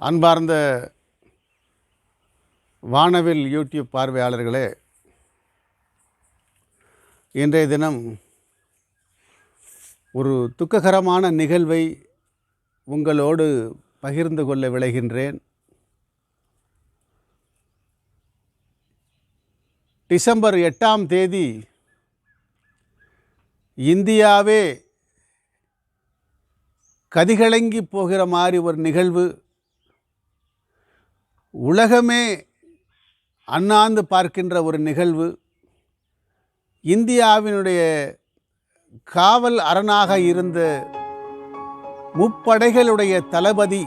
அன்பார்ந்த வானவில் யூடியூப் பார்வையாளர்களே இன்றைய தினம் ஒரு துக்ககரமான நிகழ்வை உங்களோடு பகிர்ந்து கொள்ள விளைகின்றேன். டிசம்பர் எட்டாம் தேதி இந்தியாவே கதிகலங்கி போகிற மாதிரி ஒரு நிகழ்வு உலகமே அண்ணாந்து பார்க்கின்ற ஒரு நிகழ்வு. இந்தியாவினுடைய காவல் அரணாக இருந்த முப்படைகளுடைய தளபதி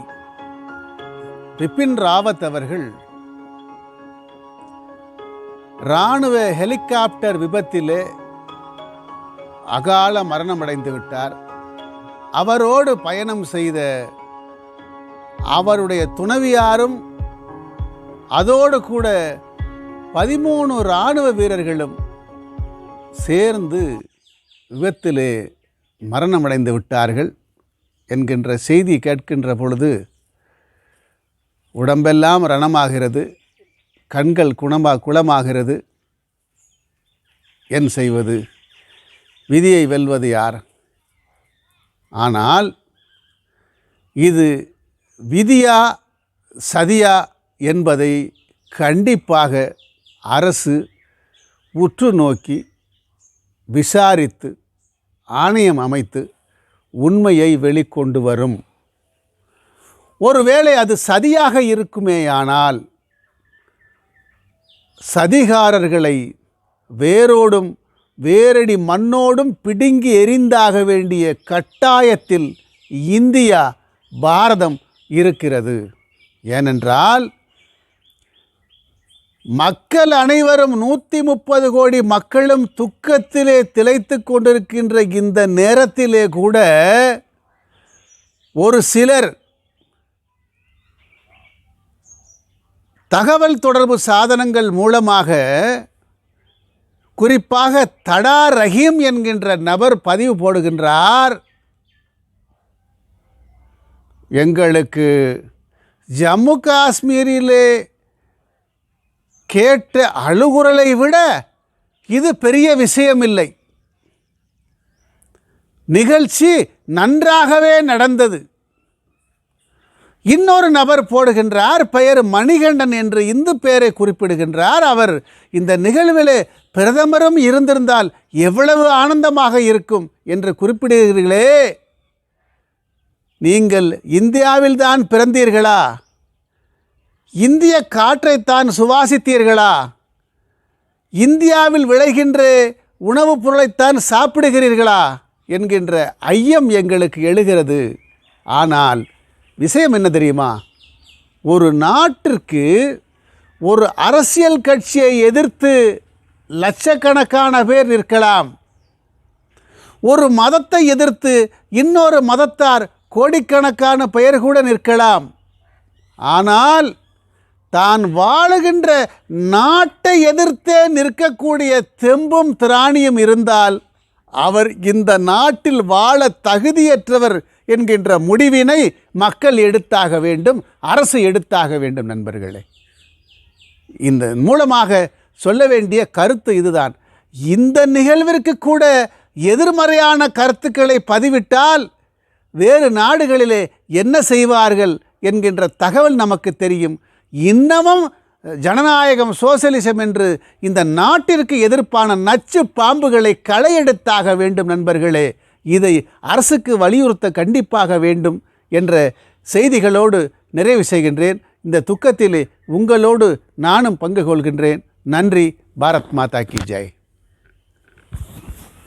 பிபின் ராவத் அவர்கள் இராணுவ ஹெலிகாப்டர் விபத்திலே அகால மரணமடைந்து விட்டார். அவரோடு பயணம் செய்த அவருடைய துணவியாரும் அதோடு கூட பதிமூணு இராணுவ வீரர்களும் சேர்ந்து விபத்திலே மரணமடைந்து விட்டார்கள் என்கின்ற செய்தி கேட்கின்ற பொழுது உடம்பெல்லாம் ரணமாகிறது கண்கள் குணமா குளமாகிறது. என் செய்வது விதியை வெல்வது யார்? ஆனால் இது விதியா சதியா என்பதை கண்டிப்பாக அரசு உற்று நோக்கி விசாரித்து ஆணையம் அமைத்து உண்மையை வெளிக்கொண்டு வரும். ஒருவேளை அது சதியாக இருக்குமேயானால் சதிகாரர்களை வேரோடும் வேரடி மண்ணோடும் பிடுங்கி எரிந்தாக வேண்டிய கட்டாயத்தில் இந்தியா பாரதம் இருக்கிறது. ஏனென்றால் மக்கள் அனைவரும் நூற்றி முப்பது கோடி மக்களும் துக்கத்திலே திளைத்து கொண்டிருக்கின்ற இந்த நேரத்திலே கூட ஒரு சிலர் தகவல் தொடர்பு சாதனங்கள் மூலமாக குறிப்பாக தடா ரஹீம் என்கின்ற நபர் பதிவு போடுகின்றார். எங்களுக்கு ஜம்மு காஷ்மீரிலே கேட்ட அழுகுரலை விட இது பெரிய விஷயமில்லை. நிகழ்ச்சி நன்றாகவே நடந்தது. இன்னொரு நபர் போடுகின்றார் பெயர் மணிகண்டன் என்று இந்து பெயரை குறிப்பிடுகின்றார். அவர் இந்த நிகழ்விலே பிரதமரும் இருந்திருந்தால் எவ்வளவு ஆனந்தமாக இருக்கும் என்று குறிப்பிடுகிறீர்களே. நீங்கள் இந்தியாவில்தான் பிறந்தீர்களா? இந்திய காற்றைத்தான் சுவாசித்தீர்களா? இந்தியாவில் விளைகின்ற உணவுப் பொருளைத்தான் சாப்பிடுகிறீர்களா? என்கின்ற ஐயம் எங்களுக்கு எழுகிறது. ஆனால் விஷயம் என்ன தெரியுமா? ஒரு நாட்டிற்கு ஒரு அரசியல் கட்சியை எதிர்த்து லட்சக்கணக்கான பேர் நிற்கலாம். ஒரு மதத்தை எதிர்த்து இன்னொரு மதத்தார் கோடிக்கணக்கான பெயர் கூட நிற்கலாம். ஆனால் தான் வாழுகின்ற நாட்டை எதிர்த்தே நிற்கக்கூடிய தெம்பும் திராணியும் இருந்தால் அவர் இந்த நாட்டில் வாழ தகுதியற்றவர் என்கின்ற முடிவினை மக்கள் எடுத்தாக வேண்டும் அரசு எடுத்தாக வேண்டும் நண்பர்களே. இந்த மூலமாக சொல்ல வேண்டிய கருத்து இதுதான். இந்த நிகழ்விற்கு கூட எதிர்மறையான கருத்துக்களை பதிவிட்டால் வேறு நாடுகளிலே என்ன செய்வார்கள் என்கின்ற தகவல் நமக்கு தெரியும். இன்னமும் ஜனநாயகம் சோசலிசம் என்று இந்த நாட்டிற்கு எதிர்ப்பான நச்சு பாம்புகளை களையெடுத்தாக வேண்டும் நண்பர்களே. இதை அரசுக்கு வலியுறுத்த கண்டிப்பாக வேண்டும் என்ற செய்திகளோடு நிறைவு செய்கின்றேன். இந்த துக்கத்தில் உங்களோடு நானும் பங்கு கொள்கின்றேன். நன்றி. பாரத் மாதா கி ஜெய்.